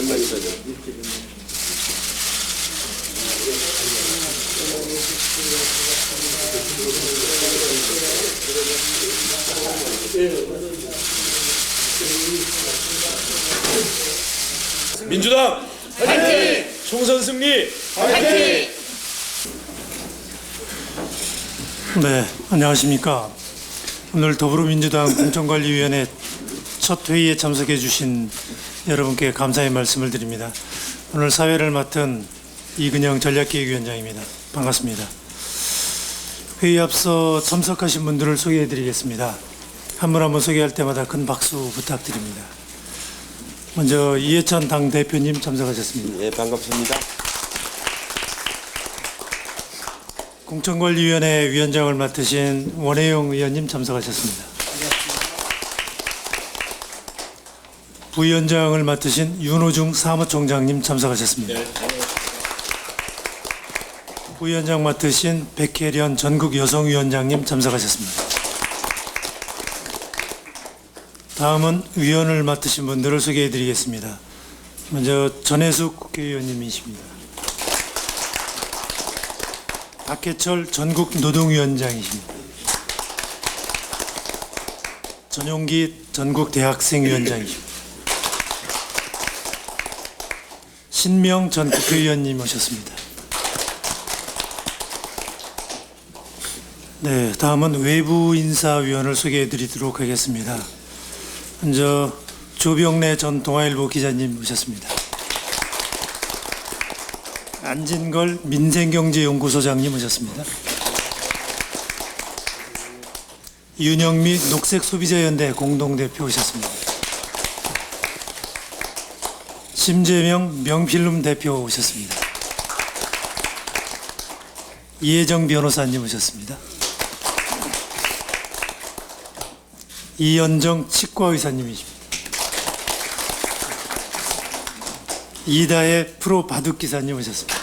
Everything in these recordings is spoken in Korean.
있어요. 민주당 화이팅! 총선 승리 네, 안녕하십니까. 오늘 더불어민주당 공천관리위원회 첫 회의에 참석해 주신 여러분께 감사의 말씀을 드립니다. 오늘 사회를 맡은 이근영 전략기획위원장입니다. 반갑습니다. 회의 앞서 참석하신 분들을 소개해 드리겠습니다. 한 분 한 분 소개할 때마다 큰 박수 부탁드립니다. 먼저 이해찬 당 대표님 참석하셨습니다. 네, 반갑습니다. 공천관리위원회 위원장을 맡으신 원혜영 의원님 참석하셨습니다. 부위원장을 맡으신 윤호중 사무총장님 참석하셨습니다. 부위원장 맡으신 백혜련 전국 여성위원장님 참석하셨습니다. 다음은 위원을 맡으신 분들을 소개해 드리겠습니다. 먼저 전혜숙 국회의원님이십니다. 박해철 전국 노동위원장이십니다. 전용기 전국 대학생위원장이십니다. 신명 전 국회의원님 오셨습니다. 네, 다음은 외부 인사위원을 소개해 드리도록 하겠습니다. 먼저 조병래 전 동아일보 기자님 오셨습니다. 안진걸 민생경제연구소장님 오셨습니다. 윤영미 녹색소비자연대 공동대표 오셨습니다. 심재명 명필름 대표 오셨습니다. 이혜정 변호사님 오셨습니다. 이연정 치과의사님이십니다. 이다혜 프로 바둑 기사님 오셨습니다.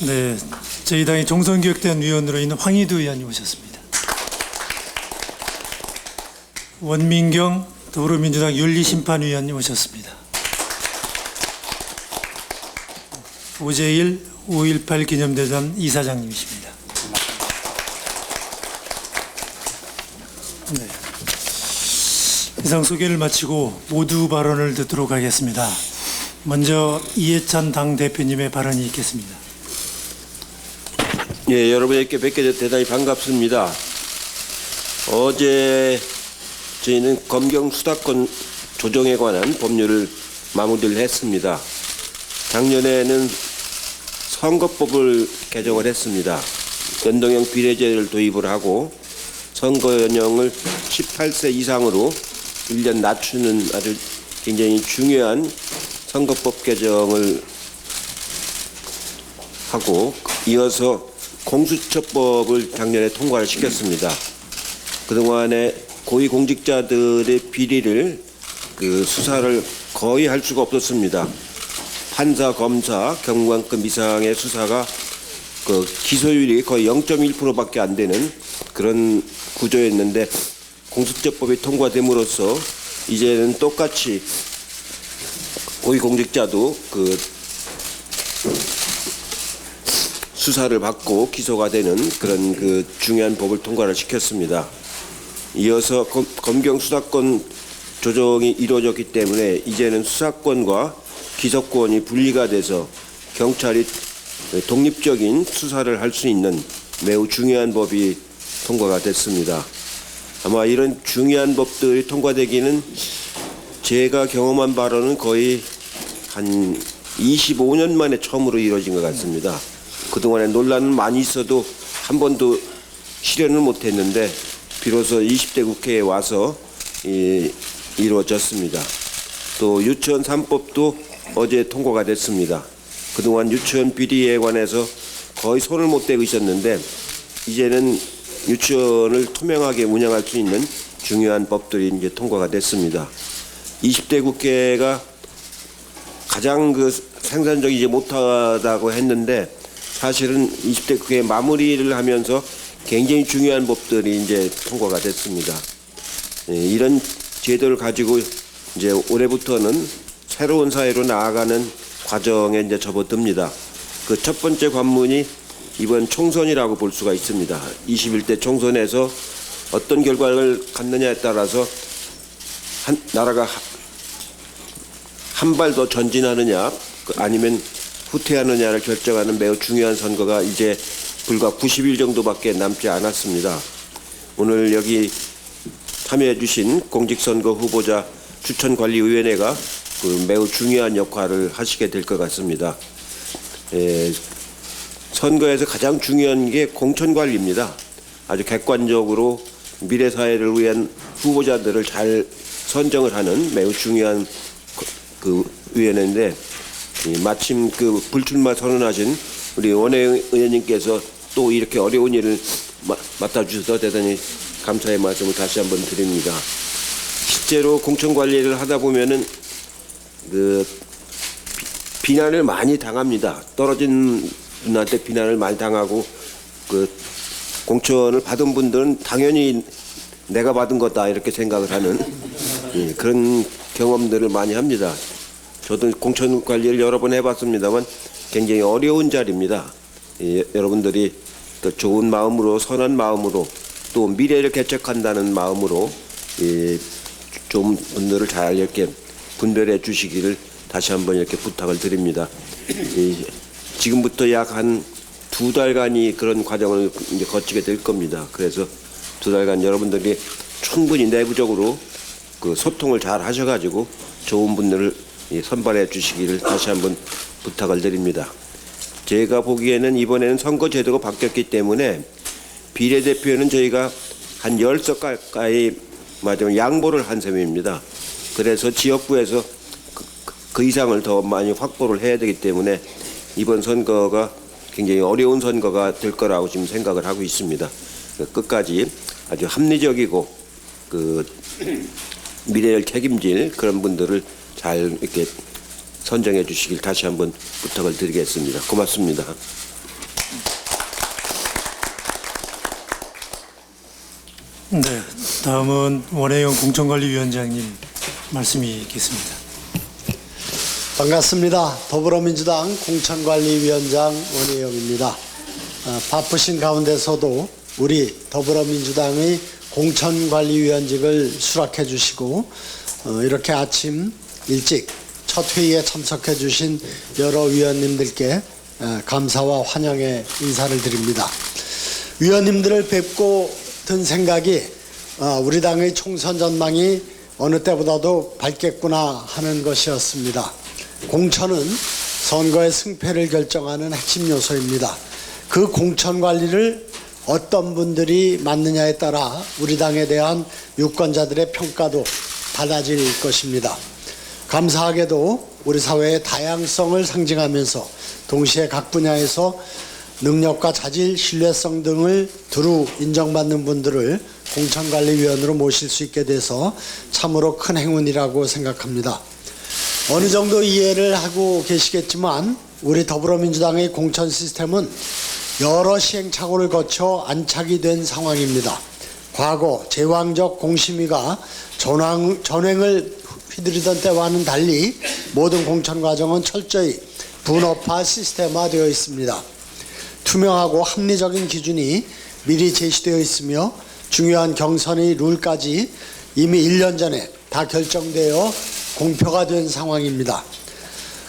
네, 저희 당의 종선교육대원 위원으로 있는 황희두 의원님 오셨습니다. 원민경 더불어민주당 윤리심판위원님 오셨습니다. 오재일 5.18 기념대전 이사장님이십니다. 네. 이상 소개를 마치고 모두 발언을 듣도록 하겠습니다. 먼저 이해찬 당 대표님의 발언이 있겠습니다. 예, 여러분에게 뵙게 돼 대단히 반갑습니다. 어제 저희는 검경 수사권 조정에 관한 법률을 마무리를 했습니다. 작년에는 선거법을 개정을 했습니다. 연동형 비례제를 도입을 하고 선거 연령을 18세 이상으로 1년 낮추는 아주 굉장히 중요한 선거법 개정을 하고 이어서 공수처법을 작년에 통과를 시켰습니다. 그동안에 고위공직자들의 비리를 그 수사를 거의 할 수가 없었습니다. 판사, 검사, 경관급 이상의 수사가 그 기소율이 거의 0.1%밖에 안 되는 그런 구조였는데 공수처법이 통과됨으로써 이제는 똑같이 고위공직자도 그 수사를 받고 기소가 되는 그런 그 중요한 법을 통과를 시켰습니다. 이어서 검, 검경 수사권 조정이 이루어졌기 때문에 이제는 수사권과 기소권이 분리가 돼서 경찰이 독립적인 수사를 할 수 있는 매우 중요한 법이 통과가 됐습니다. 아마 이런 중요한 법들이 통과되기는 제가 경험한 바로는 거의 한 25년 만에 처음으로 이루어진 것 같습니다. 그동안에 논란은 많이 있어도 한 번도 실현을 못했는데 비로소 20대 국회에 와서 이, 이루어졌습니다. 또 유치원 3법도 어제 통과가 됐습니다. 그동안 유치원 비리에 관해서 거의 손을 못 대고 있었는데 이제는 유치원을 투명하게 운영할 수 있는 중요한 법들이 이제 통과가 됐습니다. 20대 국회가 가장 그 생산적이지 못하다고 했는데 사실은 20대 국회 마무리를 하면서 굉장히 중요한 법들이 이제 통과가 됐습니다. 예, 이런 제도를 가지고 이제 올해부터는 새로운 사회로 나아가는 과정에 이제 접어듭니다. 그 첫 번째 관문이 이번 총선이라고 볼 수가 있습니다. 21대 총선에서 어떤 결과를 갖느냐에 따라서 한 나라가 한 발 더 전진하느냐 그 아니면 후퇴하느냐를 결정하는 매우 중요한 선거가 이제 불과 90일 정도밖에 남지 않았습니다. 오늘 여기 참여해 주신 공직선거 후보자 추천관리위원회가 그 매우 중요한 역할을 하시게 될 것 같습니다. 에, 선거에서 가장 중요한 게 공천관리입니다. 아주 객관적으로 미래 사회를 위한 후보자들을 잘 선정을 하는 매우 중요한 그- 그 위원회인데 이 마침 그 불출마 선언하신 우리 원혜 의원님께서 또 이렇게 어려운 일을 마- 맡아주셔서 대단히 감사의 말씀을 다시 한번 드립니다. 실제로 공천 관리를 하다 보면은 그 비- 비난을 많이 당합니다. 떨어진 분한테 비난을 많이 당하고 그 공천을 받은 분들은 당연히 내가 받은 거다 이렇게 생각을 하는 예, 그런 경험들을 많이 합니다. 저도 공천 관리를 여러 번 해봤습니다만 굉장히 어려운 자리입니다. 예, 여러분들이 또 좋은 마음으로 선한 마음으로 또 미래를 개척한다는 마음으로 예, 좀 분들을 잘 이렇게 분별해 주시기를 다시 한번 이렇게 부탁을 드립니다. 이, 지금부터 약 한 두 달간이 그런 과정을 이제 거치게 될 겁니다. 그래서 두 달간 여러분들이 충분히 내부적으로 그 소통을 잘 하셔가지고 좋은 분들을 이 선발해 주시기를 다시 한번 부탁을 드립니다. 제가 보기에는 이번에는 선거 제도가 바뀌었기 때문에 비례대표는 저희가 한 열석 가까이 말하자면 양보를 한 셈입니다. 그래서 지역구에서 그, 그- 그 이상을 더 많이 확보를 해야 되기 때문에 이번 선거가 굉장히 어려운 선거가 될 거라고 지금 생각을 하고 있습니다. 끝까지 아주 합리적이고 그 미래를 책임질 그런 분들을 잘 이렇게 선정해 주시길 다시 한번 부탁을 드리겠습니다. 고맙습니다. 네, 다음은 원혜영 공천관리위원장님 말씀이 있겠습니다. 반갑습니다. 더불어민주당 공천관리위원장 원혜영입니다. 아, 바쁘신 가운데서도 우리 더불어민주당의 공천관리위원직을 수락해 주시고 어, 이렇게 아침 일찍 첫 회의에 참석해 주신 여러 위원님들께 어, 감사와 환영의 인사를 드립니다. 위원님들을 뵙고 든 생각이 어, 우리 당의 총선 전망이 어느 때보다도 밝겠구나 하는 것이었습니다. 공천은 선거의 승패를 결정하는 핵심 요소입니다. 그 공천 관리를 어떤 분들이 맡느냐에 따라 우리 당에 대한 유권자들의 평가도 달라질 것입니다. 감사하게도 우리 사회의 다양성을 상징하면서 동시에 각 분야에서 능력과 자질, 신뢰성 등을 두루 인정받는 분들을 공천관리위원으로 모실 수 있게 돼서 참으로 큰 행운이라고 생각합니다. 어느 정도 이해를 하고 계시겠지만 우리 더불어민주당의 공천 시스템은 여러 시행착오를 거쳐 안착이 된 상황입니다. 과거 제왕적 공심위가 전황, 전횡을 휘두르던 때와는 달리 모든 공천 과정은 철저히 분업화 시스템화되어 있습니다. 투명하고 합리적인 기준이 미리 제시되어 있으며 중요한 경선의 룰까지 이미 1년 전에 다 결정되어 공표가 된 상황입니다.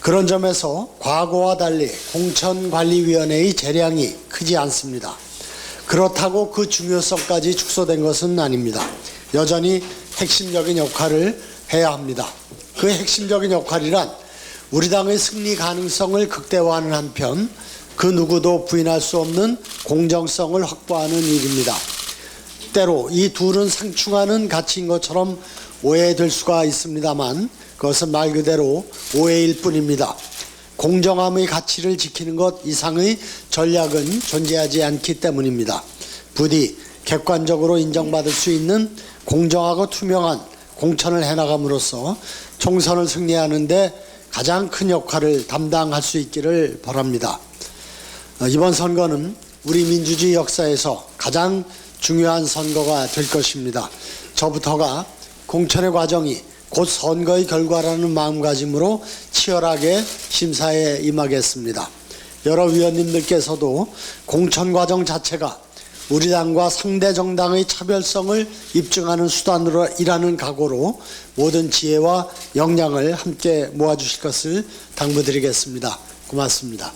그런 점에서 과거와 달리 공천관리위원회의 재량이 크지 않습니다. 그렇다고 그 중요성까지 축소된 것은 아닙니다. 여전히 핵심적인 역할을 해야 합니다. 그 핵심적인 역할이란 우리 당의 승리 가능성을 극대화하는 한편 그 누구도 부인할 수 없는 공정성을 확보하는 일입니다. 때로 이 둘은 상충하는 가치인 것처럼 오해될 수가 있습니다만 그것은 말 그대로 오해일 뿐입니다. 공정함의 가치를 지키는 것 이상의 전략은 존재하지 않기 때문입니다. 부디 객관적으로 인정받을 수 있는 공정하고 투명한 공천을 해나감으로써 총선을 승리하는데 가장 큰 역할을 담당할 수 있기를 바랍니다. 어, 이번 선거는 우리 민주주의 역사에서 가장 중요한 선거가 될 것입니다. 저부터가 공천의 과정이 곧 선거의 결과라는 마음가짐으로 치열하게 심사에 임하겠습니다. 여러 위원님들께서도 공천 과정 자체가 우리 당과 상대 정당의 차별성을 입증하는 수단으로 일하는 각오로 모든 지혜와 역량을 함께 모아주실 것을 당부드리겠습니다. 고맙습니다.